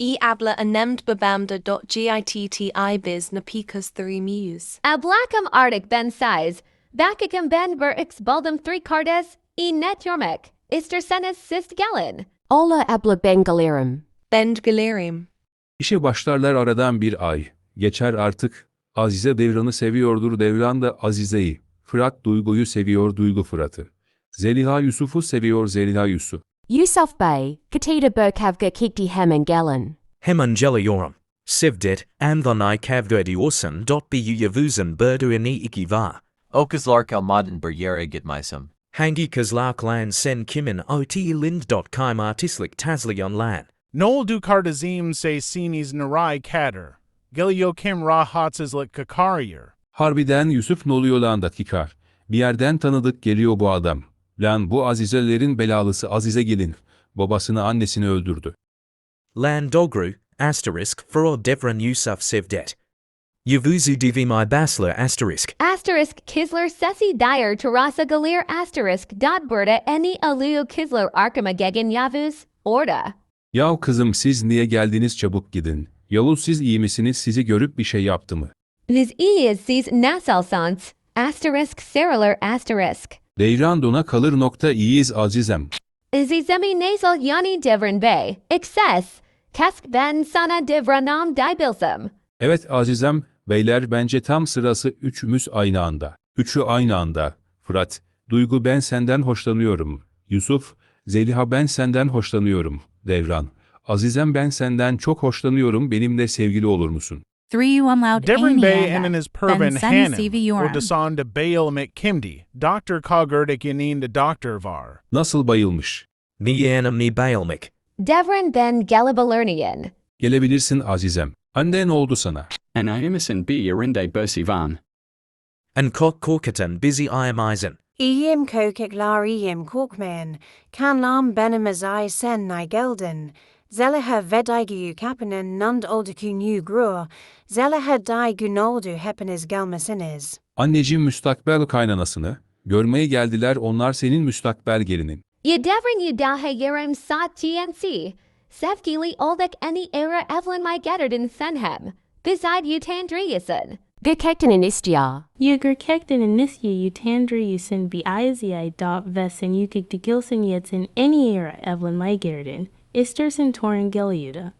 E abla anemd babamda dot gitti biz napicus three muse. Ablacum artic ben size, bacicum ben burix baldum three cardes, e net yormic, istersenis sist gallon. Ola abla bengalerum. Bend galerium. İşe başlarlar aradan bir ay. Geçer artık. Azize Devran'ı seviyordur Devran da Azize'yi. Fırat Duygu'yu seviyor Duygu Fırat'ı. Zeliha Yusuf'u seviyor Zeliha Yusuf. Yusuf Bey, Katita Berkavga Kikti Hemangalan. Hemangeliorum. Sivdit, Anthonai Kavgerdiorson. Bu Yavuzan Burduini Ikiva. Okazlark Almaden Beryera Gitmisum. Hangi Kazlark Lan Sen Kimin Ot Lind. Kim Artislik Taslion Lan. Noel du Kardazim se sinis narai kader. Gilio kim ra hatzislik kakarier. Harbiden Yusuf lan dakikar. Bir yerden tanıdık geliyor bu adam. Lan bu Azizelerin belalısı Azize gelin. Babasını annesini öldürdü. Lan Dogru, asterisk, for Devran Yusuf Sivdet. Yavuzu Divimi Basler asterisk. Asterisk Kisler Sessi Dyer Terasa Galir asterisk dot Berta any aluo Kisler Archimagegin Yavuz, Orda. Yahu kızım siz niye geldiniz çabuk gidin. Yavuz siz iyi misiniz sizi görüp bir şey yaptı mı? İs sees nasal sans, asterisk Seriler asterisk. Devran dona kalır nokta iyiyiz azizem. Izizemi nasal yani devran bay, excess, kesk ben sana devranam dibilsum. Evet azizem, beyler bence tam sırası üçümüz aynı anda. Üçü aynı anda. Fırat, Duygu ben senden hoşlanıyorum. Yusuf, Zeliha ben senden hoşlanıyorum. Devran, Azizem ben senden çok hoşlanıyorum benimle sevgili olur musun? Three you unloud Devon Bay and in Amianda. his pervin or Yoram. desan de Baal Kimdi, Dr. Kogurdik Yanin de Dr. Var. Nasıl bayılmış? Nianum Ni Bailmik. Devran ben Galibalernian. Gelebilirsin Azizem. Anne ne oldu sana? Anaimasin B. Yerinde Bersivan. And Kok Korkatan Busy Iamisen. Iyim kokik lar iyim korkman, kan lam benim azai sen nigelden, zelaha vedigu kapanen nund olduku new grur, zelaha di gunoldu hepiniz gelmesiniz. Anneciğim müstakbel kaynanasını, görmeye geldiler onlar senin müstakbel gelinin. Yedevran yudaha yerim sa TNC. Sevgili oldek any era Evelyn my Getterdin Senhem. Beside Utandriason. Gekekten in Istia. Yugurkekten in Nisya Utandriusin be Izii dot vesin Yukik de Gilson Yetsin any era Evelyn Mygarden, Ister Centauran Geleuda